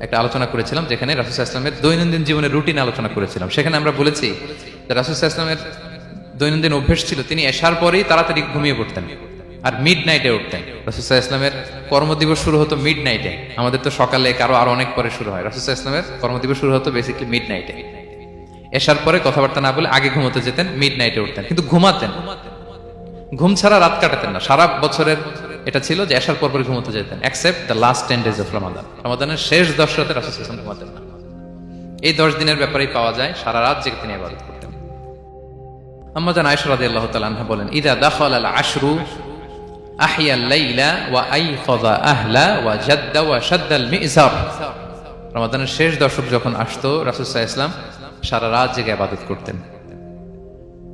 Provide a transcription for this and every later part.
একটা আলোচনা করেছিলাম যেখানে রাসুল ইসলামের দৈনন্দিন জীবনের রুটিন আলোচনা করেছিলাম। সেখানে আমরা বলেছি রাসুল ইসলামের দৈনন্দিন অভ্যেস ছিল, তিনি এসার পরেই তাড়াতাড়ি ঘুমিয়ে পড়তেন আর মিড নাইটে উঠতেন রাসুসাহ ইসলামের কর্মদিবস শুরু হতো মিড নাইটে আমাদের তো সকালে কারও আরও অনেক পরে শুরু হয়। রাসুসাহ ইসলামের কর্মদিবস শুরু হতো বেসিক্যালি মিড নাইটে এসার পরে কথাবার্তা না বলে আগে ঘুমোতে যেতেন মিড নাইটে উঠতেন। কিন্তু ঘুমাতেন। ঘুম ছাড়া রাত কাটাতেন না। সারা বছরের এটা ছিল যে আসার পর পর ঘুমোতে যেতেন accept the last ten days of Ramadan রমাদানের শেষ দশ রাতে রাসুল ইসলাম ঘুমাতেন না। এই দশ দিনের ব্যাপারেই পাওয়া যায়, সারা রাত জেগে তিনি আবাদত করতেন। আম্মা জান আয়েশা রাদিয়াল্লাহু তাআলা আনহা বলেন, ইদা দাখাল আল আশরু আহিয়া লাইলা ওয়া আইফাযা আহলা ওয়া জাদ্দা ওয়া শাদ্দা আল মিজার। রমাদানের শেষ দশক যখন আসতো, রাসূল আলাইহি সারা রাত জেগে আবাদত করতেন।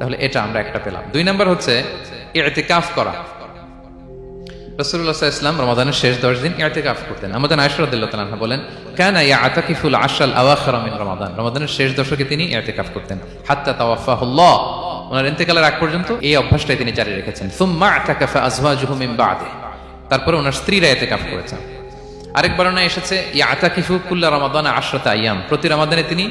তাহলে এটা আমরা একটা পেলাম। দুই নাম্বার হচ্ছে এতে কাফ করা করতেন। পর্যন্ত এই অভ্যাসটাই তিনি জারি রেখেছেন। বাদে। তারপরে ওনার স্ত্রীরা এতে কাফ করেছেন। আরেক বর্ণনা এসেছে ইয়া আতাকিফু কুল্লা রমাদান আয়াম। প্রতি রমাদানে তিনি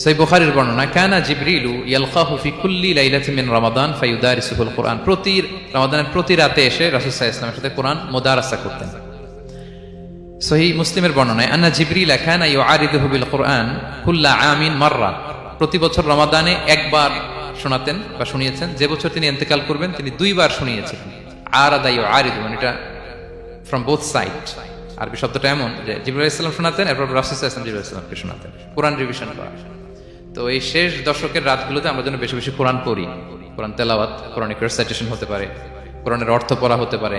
সেই বুখারীর বর্ণনা, কানা জিবরিলু ইয়ালকাহু ফি কুল্লি লাইলাতিন মিন রমাদান ফায়ুদারিসুহুল কোরআন। প্রতি রমাদানের প্রতি রাতে এসে রাসূল সাল্লাল্লাহু ইসলামের সাথে কোরআন মুদারাসা করতেন। সহি মুসলিমের বর্ণনায়, আন্না জিবরিল কানা ইউআরিদুহু বিল কোরআন কুল্লা আমিন মাররা। প্রতি বছর রমাদানে একবার শোনাতেন বা শুনিয়েছেন। যে বছর তিনি ইন্তেকাল করবেন, তিনি দুইবার শুনিয়েছিলেন আরাদা ইউআরিদু মানে এটা ফ্রম বোথ সাইড আরবি শব্দটা এমন যে, জিবরুল ইসলাম শোনাতেন, এরপর রাসূল ইসলাম জিবরুল ইসলামকে শোনাতেন। কোরআন রিভিশন করা। তো এই শেষ দশকের রাতগুলোতে আমরা যেন বেশি বেশি কোরআন পড়ি। কোরআন তেলাওয়াত কোরআনিক রেসাইটেশন হতে পারে, কোরআনের অর্থ পড়া হতে পারে,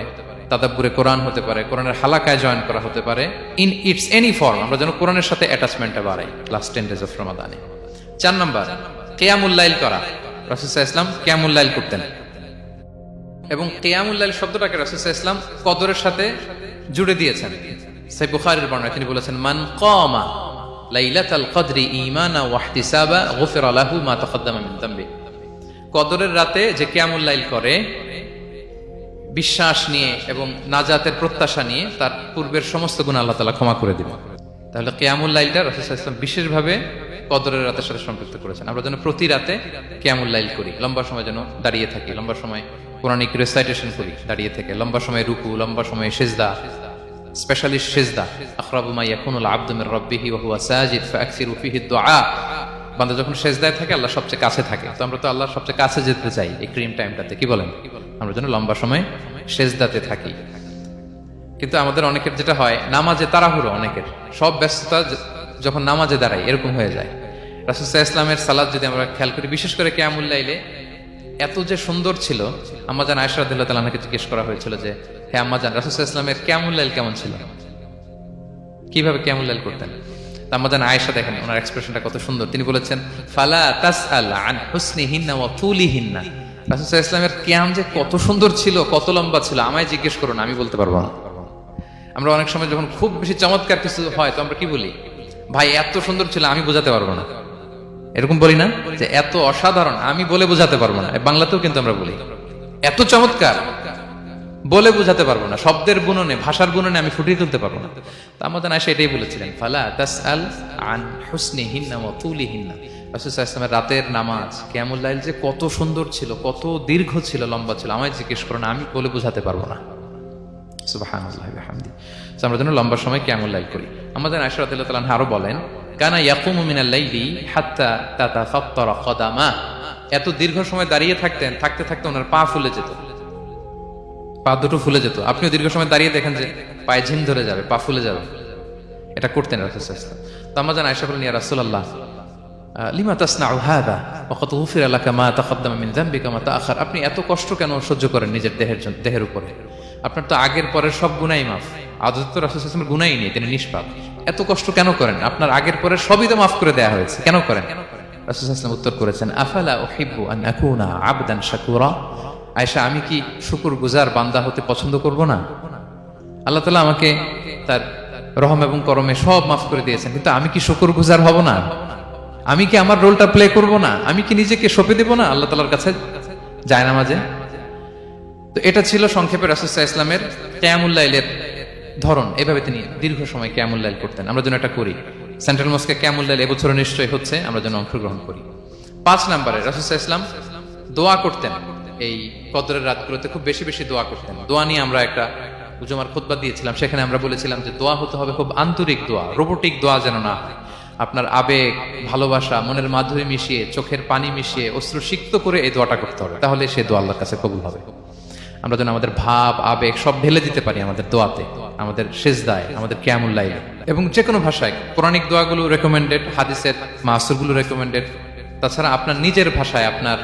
তাদাব্বুরে কোরআন হতে পারে, কোরআনের হালাকায় জয়েন করা হতে পারে ইন ইটস এনি ফর্ম আমরা যেন কোরআনের সাথে অ্যাটাচমেন্টটা বাড়াই লাস্ট টেন ডেজ অফ রমাদানে চার নাম্বার কেয়ামুল্লাইল করা। রাসুসাহ ইসলাম কেয়ামুল্লাইল করতেন। এবং কেয়ামুল্লাইল শব্দটাকে রাসুসাহ ইসলাম কদরের সাথে জুড়ে দিয়েছেন। সাই বুখারের বর্ণনা তিনি বলেছেন, মান কমা লাইলাতাল কদরি ঈমানা ওয়া ইহতিসাবা গুফিরা লাহু মা মিন কদরের রাতে যে কিয়ামুল লাইল করে, বিশ্বাস নিয়ে এবং নাজাতের প্রত্যাশা নিয়ে তার পূর্বের সমস্ত গুণ আল্লাহ তালা ক্ষমা করে দিবেন। তাহলে কেয়ামুল লাইলটা রসুল ইসলাম বিশেষভাবে কদরের রাতের সাথে সম্পৃক্ত করেছেন। আমরা যেন প্রতি রাতে কেয়ামুল লাইল করি। লম্বা সময় যেন দাঁড়িয়ে থাকি, লম্বা সময় কোরআনিক রেসাইটেশন করি, দাঁড়িয়ে থেকে। লম্বা সময় রুকু, লম্বা সময় সেজদা স্পেশালি সেজদা। আখরাবু মা ইয়াকুনুল আবদু মির ওয়া হুয়া সাজিদ ফাকসিরু ফিহি দুআ বান্দা যখন সেজদায় থাকে, আল্লাহ সবচেয়ে কাছে থাকে। তো আমরা তো আল্লাহর সবচেয়ে কাছে যেতে চাই এই ক্রিম টাইমটাতে, কি বলেন? আমরা যেন লম্বা সময় সেজদাতে থাকি। কিন্তু আমাদের অনেকের যেটা হয়, নামাজে তাড়াহুড়ো অনেকের। সব ব্যস্ততা যখন নামাজে দাঁড়ায় এরকম হয়ে যায়। রাসুসাহ ইসলামের সালাদ যদি আমরা খেয়াল করি, বিশেষ করে কেয়ামুল্লাইলে এত যে সুন্দর ছিল আমাজান আয়সরাদুল্লাহ তালাকে জিজ্ঞেস করা হয়েছিল যে, হে আম্মাজান রাসুসাহ ইসলামের কেয়ামুল্লাইল কেমন ছিল? কীভাবে কেয়ামুল্লাইল করতেন? তা আমাজান আয়েশা দেখেন, ওনার এক্সপ্রেশনটা কত সুন্দর। তিনি বলেছেন, ফালা তাস আন হুসনিহিন্না ওয়া তুলিহিন্না। রাসুসাহ ইসলামের কেয়াম যে কত সুন্দর ছিল, কত লম্বা ছিল, আমায় জিজ্ঞেস করুন, আমি বলতে পারব না। আমরা অনেক সময় যখন খুব বেশি চমৎকার কিছু হয়, তো আমরা কি বলি? ভাই, এত সুন্দর ছিল, আমি বোঝাতে পারব না। এরকম বলি না যে এত অসাধারণ, আমি বলে বোঝাতে পারব না। বাংলাতেও কিন্তু আমরা বলি। এত চমৎকার, বলে বোঝাতে পারব না। শব্দের গুণনে, ভাষার গুণনে আমি ফুটিয়ে তুলতে পারব না। তা আমাদের আয়সা এটাই বলেছিলেন, ফালা তাস আল আন হুসনি হিন্না ও তুলি হিন্না রাতের নামাজ কেমুল্লাইল যে কত সুন্দর ছিল, কত দীর্ঘ ছিল, লম্বা ছিল, আমায় জিজ্ঞেস করো না, আমি বলে বোঝাতে পারব না। ওয়া আমরা যেন লম্বা সময় লাইল করি। আমাদের আয়েশা রাদিয়াল্লাহু তাআলা আনহা আরও বলেন কানা এত দীর্ঘ সময় দাঁড়িয়ে থাকতেন, থাকতে থাকতে ওনার পা ফুলে যেত। পা দুটো ফুলে যেত। আপনিও দীর্ঘ সময় দাঁড়িয়ে দেখেন যে পায়ে ঝিম ধরে যাবে, পা ফুলে যাবে। এটা করতেন রাসূল সাল্লাল্লাহু আলাইহি ওয়াসাল্লাম। তো আমরা জান লিমা লাকা মা আপনি এত কষ্ট কেন সহ্য করেন নিজের দেহের জন্য দেহের উপরে? আপনার তো আগের পরের সব গুনাই মাফ। আদত তো গুনাই নেই, তিনি নিষ্পাপ। এত কষ্ট কেন করেন? আপনার আগের পরে সবই তো মাফ করে দেয়া হয়েছে। কেন করেন? রাসূল সাল্লাল্লাহু উত্তর করেছেন আফালা উহিব্বু আন আকুনা আবদান শাকুরা? আয়েশা আমি কি শুকুর গুজার বান্দা হতে পছন্দ করব না? আল্লাহ তালা আমাকে তার রহম এবং করমে সব মাফ করে দিয়েছেন কিন্তু আমি কি শুকুর গুজার হব না? আমি কি আমার রোলটা প্লে করব না? আমি কি নিজেকে সঁপে দেব না? আল্লাহ তালার কাছে যায় না মাঝে তো এটা ছিল সংক্ষেপে রাসুসা ইসলামের ক্যামুল্লাইলের ধরন, এভাবে তিনি দীর্ঘ সময় ক্যামুল্লাইল করতেন। আমরা যেন এটা করি। সেন্ট্রাল মস্কে ক্যামুল্লাইল এবছর নিশ্চয়ই হচ্ছে, আমরা যেন অংশগ্রহণ করি। পাঁচ নম্বরে রাসুসা ইসলাম দোয়া করতেন। এই কদরের রাতগুলোতে খুব বেশি বেশি দোয়া করতেন। দোয়া নিয়ে আমরা একটা উজমার খুতবা দিয়েছিলাম, সেখানে আমরা বলেছিলাম যে দোয়া হতে হবে খুব আন্তরিক দোয়া, রোবোটিক দোয়া যেন না আপনার আবেগ, ভালোবাসা, মনের মাধুরী মিশিয়ে, চোখের পানি মিশিয়ে অস্ত্র সিক্ত করে এই দোয়াটা করতে হবে। তাহলে সে দোয়া আল্লাহর কাছে কবুল হবে। আমরা যেন আমাদের ভাব, আবেগ সব ঢেলে দিতে পারি আমাদের দোয়াতে। আমাদের সেজদায়, আমাদের ক্যামুল্লাই এবং যে কোনো ভাষায়, পৌরাণিক দোয়াগুলো রেকমেন্ডেড হাদিসের মাসুরগুলো রেকমেন্ডেড তাছাড়া আপনার নিজের ভাষায় আপনার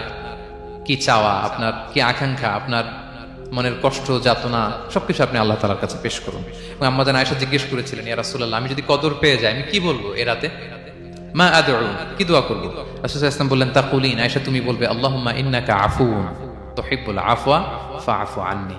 কি চাওয়া, আপনার কি আকাঙ্ক্ষা, আপনার মনের কষ্ট, যাতনা, সবকিছু আপনি আল্লাহ তালার কাছে পেশ করুন। এবং আমাদের আয়সা জিজ্ঞেস করেছিলেন, ইয়া রাসূলুল্লাহ, আমি যদি কদর পেয়ে যাই, আমি কি বলব এ রাতে? মা আদউ, কি দোয়া করব? রাসূল ইসলাম বললেন, তাকুলিন আয়সা তুমি বলবে, আল্লাহুম্মা ইন্নাকা আফুন তুহিব্বুল আফওয়া ফাআফু আননি।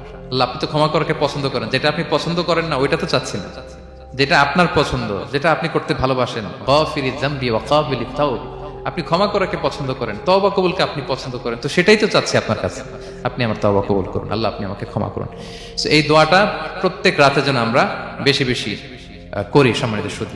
আপনি তো ক্ষমা করাকে পছন্দ করেন। যেটা আপনি পছন্দ করেন না, ওইটা তো চাচ্ছেন। না যেটা আপনার পছন্দ, যেটা আপনি করতে ভালোবাসেন। আপনি ক্ষমা করাকে পছন্দ করেন, তওবা কবুলকে আপনি পছন্দ করেন, তো সেটাই তো চাচ্ছি আপনার কাছে। আপনি আমার তওবা কবুল করুন, আল্লাহ আপনি আমাকে ক্ষমা করুন। এই দোয়াটা প্রত্যেক রাতে যেন আমরা বেশি বেশি করি সম্মানিত সুদী